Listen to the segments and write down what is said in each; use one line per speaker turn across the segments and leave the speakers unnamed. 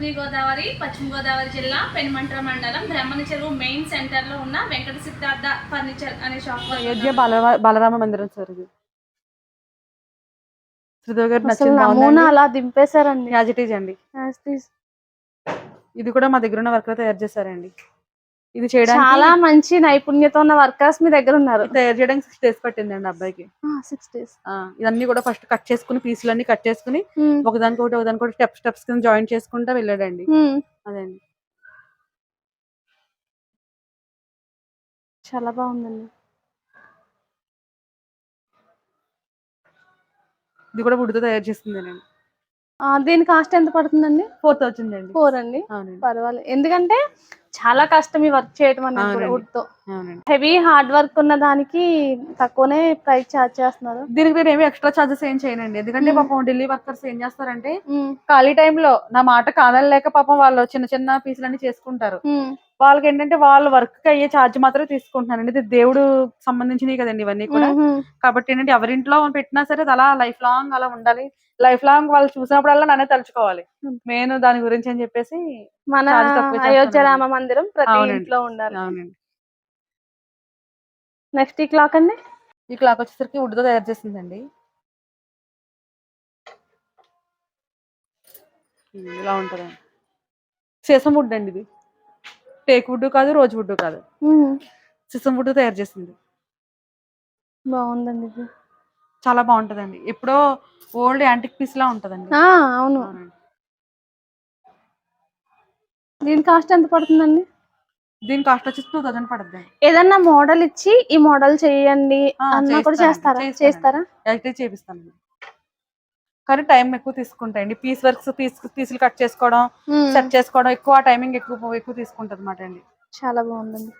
తూర్పు గోదావరి పశ్చిమ గోదావరి జిల్లా పెనుమంట్ర మండలం బ్రహ్మణ చెరువు మెయిన్ సెంటర్లో ఉన్న వెంకట సిద్ధార్థ ఫర్నిచర్ అనే షాప్
అయోధ్య బాల బాలరామ మందిరం సార్ ఇది.
నమూనా అలా దింపేశారండి.
యాజ్ ఇట్ ఈజ్ అండి. ఇది కూడా మా దగ్గర ఉన్న వర్క్ తయారు చేశారండి. ఇది చేయడానికి
చాలా మంచి నైపుణ్యత ఉన్న వర్కర్స్ మీ దగ్గర ఉన్నారు.
తయారు చేయడానికి సిక్స్ డేస్ పట్టిందండి అబ్బాయికి.
సిక్స్ డేస్
ఆ, ఇదన్నీ కూడా ఫస్ట్ కట్ చేసుకుని పీసులన్నీ కట్ చేసుకుని ఒకదానికి ఒకటి ఒకదానికి ఒకటి స్టెప్ స్టెప్స్ కింద జాయిన్ చేసుకుంటా వెళ్ళాడండి. అదండి.
చాలా బాగుందండి.
ఇది కూడా వుడ్తో తయారు చేస్తుందేనండి
దీని కాస్ట్ ఎంత పడుతుందండి?
ఫోర్ థౌసండ్ అండి.
ఫోర్ అండి? పర్వాలేదు ఎందుకంటే చాలా కష్టం ఈ వర్క్ చేయడం అనేది wood తో హెవీ హార్డ్ వర్క్ ఉన్న దానికి తక్కువనే ప్రైస్ చార్జ్ చేస్తున్నారు.
దీనికి నేను ఏమి ఎక్స్ట్రా చార్జెస్ ఏం చేయనండి. ఎందుకంటే. పాపం ఢిల్లీ వర్కర్స్ ఏం చేస్తారంటే ఖాళీ టైంలో నా మాట కాదనలేక పాపం వాళ్ళు చిన్న చిన్న పీసులన్నీ చేసుకుంటారు. వాళ్ళకి ఏంటంటే వాళ్ళ వర్క్కి అయ్యే ఛార్జ్ మాత్రమే తీసుకుంటున్నారండి. ఇది దేవుడు సంబంధించినవి కదండి ఇవన్నీ కూడా. కాబట్టి ఏంటంటే ఎవరింట్లో పెట్టినా సరే అది అలా లైఫ్ లాంగ్ అలా ఉండాలి. లైఫ్ లాంగ్ వాళ్ళు చూసినప్పుడల్లా నన్నే తలుచుకోవాలి. మెయిన్ దాని గురించి అని చెప్పేసి
మన. అయోధ్య రామ మందిరం ప్రతి. ఇంట్లో ఉండాలి.
అవునండి.
నెక్స్ట్ ఈ క్లాక్ అండి?
ఈ క్లాక్ వచ్చేసరికి wood తో తయారు చేసిందండి. ఇలా ఉంటుందండి సీసం వుడ్ అండి ఇది. టేక్ వుడ్ కాదు రోజ్ వుడ్ కాదు. సీసం వుడ్ తయారు చేసింది.
బాగుందండి ఇది.
చాలా బాగుంటదండి. ఎప్పుడో ఓల్డ్ యాంటిక్ పీస్ లా ఉంటదండి.
అవును. దీని కాస్ట్ ఎంత పడుతుందండి?
దీని కాస్ట్ వచ్చేసి టూ థౌసండ్ పడుతుంది
ఏదన్నా మోడల్ ఇచ్చి ఈ మోడల్ చేయండి అన్నా కూడా చేస్తారా? చేస్తారా?
అయితే చేపిస్తాను. కానీ టైం ఎక్కువ తీసుకుంటాయండి పీస్ వర్క్స్ పీస్ పీసులు కట్ చేసుకోవడం. సెట్ చేసుకోవడం ఎక్కువ టైమింగ్ ఎక్కువ ఎక్కువ తీసుకుంటది అనమాట అండి.
చాలా బాగుందండి.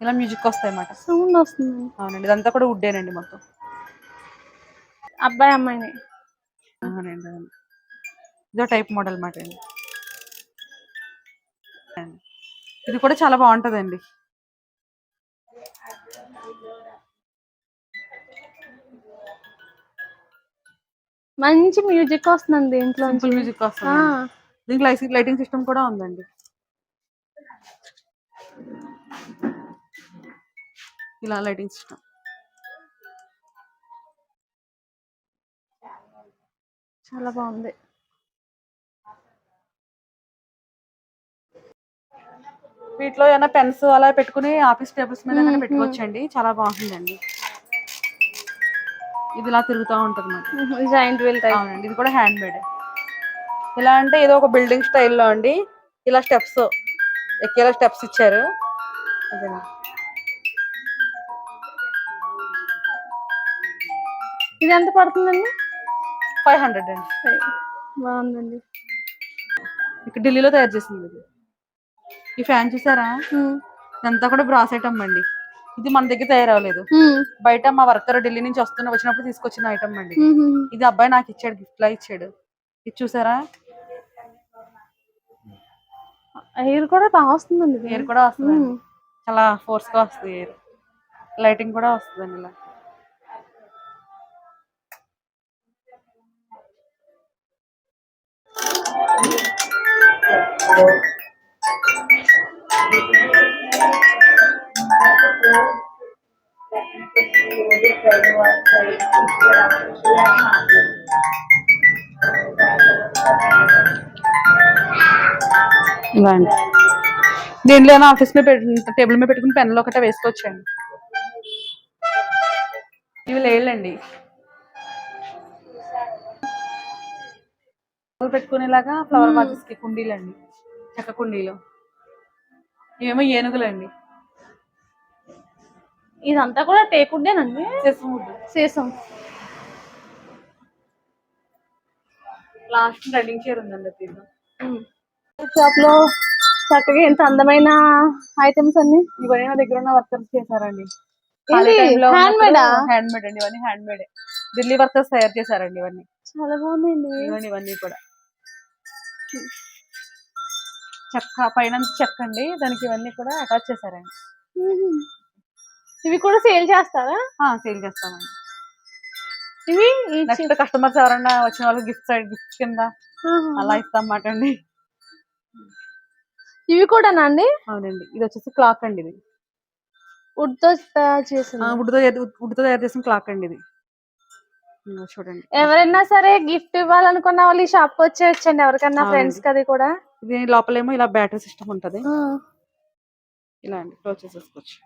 ఇలా మ్యూజిక్ వస్తాయి అన్నమాట
సౌండ్ వస్తుంది.
అవునండి. ఇదంతా కూడా వుడ్డేనండి మొత్తం.
అబ్బాయి అమ్మాయిని.
అవునండి అవును. ఇదో టైప్ మోడల్ అన్నమాట అండి. ఇది కూడా చాలా బాగుంటదండి.
మంచి మ్యూజిక్ వస్తుందండి దీంట్లో
సింపుల్ మ్యూజిక్ వస్తుంది దీనికి లైటింగ్ లైటింగ్ సిస్టమ్ కూడా ఉందండి. ఇలా లైటింగ్ సిస్టమ్.
చాలా బాగుంది.
వీటిలో ఏమైనా పెన్స్ అలా పెట్టుకుని ఆఫీస్ టేబుల్స్ మీద పెట్టుకోవచ్చండి? చాలా బాగుంటుందండి. ఇది ఇలా తిరుగుతూ ఉంటుంది
జాయింట్ వీల్
అవునండి ఇది కూడా హ్యాండ్ మేడ్ ఇలా అంటే ఏదో ఒక బిల్డింగ్ స్టైల్లో అండి. ఇలా స్టెప్స్ ఎక్కేలా స్టెప్స్ ఇచ్చారు.
ఇది ఎంత పడుతుందండి?
ఫైవ్ హండ్రెడ్ అండి.
బాగుందండి.
ఇక్కడ ఢిల్లీలో తయారు చేసింది ఇది. ఈ ఫ్యాన్ చూసారా? ఇదంతా కూడా బ్రాస్ ఐటమ్ అండి. ఇది మన దగ్గర తయారవ్వలేదు. బయట మా వర్కర్ ఢిల్లీ నుంచి వస్తున్న వచ్చినప్పుడు తీసుకొచ్చిన ఐటమ్ అండి ఇది. అబ్బాయి నాకు ఇచ్చాడు గిఫ్ట్ లా ఇచ్చాడు. ఇది చూసారా?
ఎయిర్ కూడా బాగా వస్తుందండి.
ఎయిర్ కూడా వస్తుంది. చాలా ఫోర్స్గా వస్తుంది ఎయిర్. లైటింగ్ కూడా వస్తుందండి ఇలా. ఇవ్వండి. దీంట్లో ఆఫీస్ మీద పెట్టి టేబుల్ మీద పెట్టుకుని పెన్నులు ఒకటే వేసుకోవచ్చండి ఇవి లేళ్ళండి. పెట్టుకునేలాగా ఫ్లవర్ వాజెస్కి కుండీలండి చెక్క కుండీలు. ఇవేమో ఏనుగులండి.
ఇదంతా కూడా టేకుడ్డేనండి
wood
sheesham
last reading chair ఉందండి
షాప్లో చక్కగా ఎంత అందమైన ఐటమ్స్ అన్ని?
ఇవన్నీ నా దగ్గర ఉన్న వర్కర్స్ చేశారండి? హ్యాండ్ మేడ్ అండి ఇవన్నీ హ్యాండ్ మేడ్ ఢిల్లీ వర్కర్స్ తయారు చేశారండి ఇవన్నీ.
చాలా
ఇవన్నీ ఇవన్నీ కూడా. చెక్క పైన చెక్క అండి దానికి ఇవన్నీ కూడా అటాచ్ చేశారండి.
ఇవి కూడా సేల్ చేస్తారా?
సేల్ చేస్తామండి.
ఇవి
నెక్స్ట్ కస్టమర్స్ ఎవరైనా వచ్చిన వాళ్ళకి గిఫ్ట్ సైడ్ గిఫ్ట్ కింద. అలా ఇస్తాం అన్నమాట అండి
ఇవి కూడానా అండి?
అవునండి. ఇది వచ్చేసి క్లాక్ అండి ఇది.
వుడ్తో తయారు చేసింది
వుడ్తో వుడ్తో తయారు చేసిన క్లాక్ అండి ఇది. చూడండి.
ఎవరైనా సరే గిఫ్ట్ ఇవ్వాలనుకున్న వాళ్ళు ఈ షాప్ వచ్చేయచ్చండి. ఎవరికైనా
అవునండి.
ఫ్రెండ్స్కి అది కూడా.
ఇది లోపలేమో ఇలా బ్యాటరీ సిస్టమ్ ఉంటది. ఇలా అండి క్లోజ్ చేసేసుకోవచ్చు.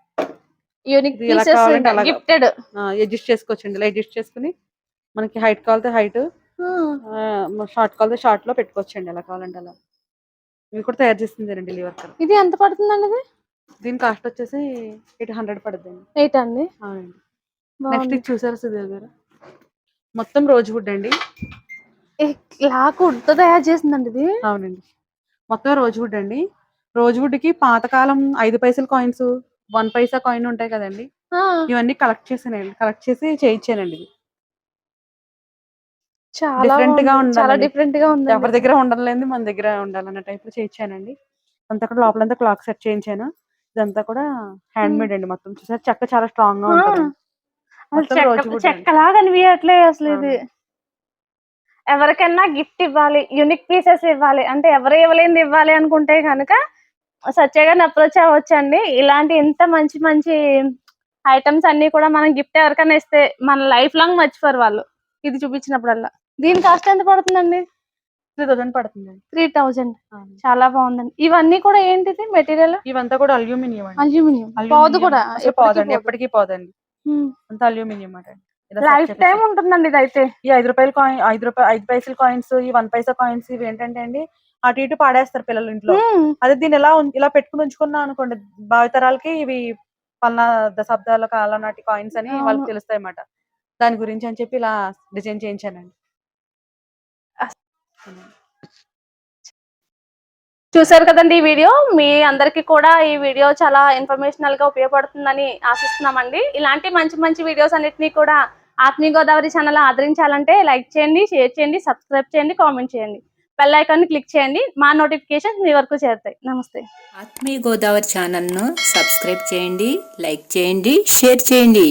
యూనిక్. గిఫ్టెడ్
అడ్జస్ట్ చేసుకోవచ్చు అండి ఇలా అడ్జస్ట్ చేసుకుని మనకి హైట్ కావాలితే హైట్ షార్ట్ కావాలితే షార్ట్లో పెట్టుకోవచ్చు అండి ఎలా కావాలంటే అలా. ఇవి కూడా తయారు చేసింది రండి వర్కర్
ఇది ఎంత పడుతుందండి ఇది?
దీని కాస్ట్ వచ్చేసి ఎయిట్ హండ్రెడ్ పడుతుంది అండి
ఎయిట్ అండి?
అవునండి. నెక్స్ట్. ఇది చూసారు సుధీర్ గారు? మొత్తం రోజ్ వుడ్ అండి.
ఏ, లాక్ వుడ్తో తయారు చేసిందండి ఇది?
అవునండి. మొత్తం రోజ్ వుడ్ అండి. రోజ్ వుడ్కి పాతకాలం ఐదు పైసల కాయిన్స్ వన్ పైసా కాయిన్ ఉంటాయి కదండి. ఇవన్నీ కలెక్ట్ చేసానండి. కలెక్ట్ చేసి చేయించానండి ఇది. Different గా.
చాలా. డిఫరెంట్గా ఉంది
ఎవరి దగ్గర ఉండలేదు మన దగ్గర ఉండాలన్న టైప్లో చేయించానండి అంతా కూడా లోపలంతా క్లాక్ సెట్ చేయించాను. ఇదంతా కూడా హ్యాండ్ మేడ్ అండి మొత్తం. చూసారు? చెక్క చాలా స్ట్రాంగ్గా ఉంటుంది. మొత్తం రోజ్ వుడ్ అండి.
చెక్కలా కనిపించట్లే అసలు ఇది. ఎవరికైనా గిఫ్ట్ ఇవ్వాలి యూనిక్ పీసెస్ ఇవ్వాలి. అంటే ఎవరు ఇవ్వలేనిది ఇవ్వాలి అనుకుంటే కనుక సత్యగారిని అప్రోచ్ అవ్వచ్చండి. ఇలాంటి ఇంత మంచి మంచి ఐటమ్స్ అన్ని కూడా మనం గిఫ్ట్ ఎవరికైనా ఇస్తే మన లైఫ్ లాంగ్ మర్చిపోరు వాళ్ళు. ఇది చూపించినప్పుడల్లా. దీని కాస్ట్ ఎంత పడుతుందండి?
త్రీ థౌసండ్ పడుతుందండి
త్రీ
అవును.
చాలా బాగుందండి. ఇవన్నీ కూడా ఏంటిది మెటీరియల్
ఇవంతా కూడా అల్యూమినియం
అల్యూమినియం పోదు కూడా.
పోదండి ఎప్పటికీ పోదండి. అంతా అల్యూమినియం మాట
లైఫ్ టైం ఉంటుందండి ఇదైతే.
ఈ ఐదు రూపాయల కాయిన్ ఐదు రూపాయలు ఐదు పైసల కాయిన్స్ ఈ వన్ పైసా కాయిన్స్ ఇవి ఏంటంటే అండి అటు ఇటు పాడేస్తారు పిల్లలు ఇంట్లో. అదే దీన్ని ఎలా ఇలా పెట్టుకుని ఉంచుకున్నా అనుకోండి భావితరాలకి ఇవి పలానా దశాబ్దాల కాలం నాటి కాయిన్స్ అని. వాళ్ళకి తెలుస్తాయి అన్నమాట. దాని గురించి అని చెప్పి ఇలా డిజైన్ చేయించానండి.
చూసారు కదండి ఈ వీడియో. మీ అందరికి కూడా ఈ వీడియో చాలా ఇన్ఫర్మేషనల్గా ఉపయోగపడుతుందని ఆశిస్తున్నామండి. ఇలాంటి మంచి మంచి వీడియోస్ అన్నిటినీ కూడా ఆత్మీయ గోదావరి ఛానల్ ఆదరించాలంటే లైక్ చేయండి షేర్ చేయండి సబ్స్క్రైబ్ చేయండి కామెంట్ చేయండి. బెల్ ఐకాన్ క్లిక్ చేయండి మా నోటిఫికేషన్ మీ వరకు చేరుతాయి. నమస్తే.
ఆత్మీయ గోదావరి ఛానల్ను సబ్స్క్రైబ్ చేయండి లైక్ చేయండి షేర్ చేయండి.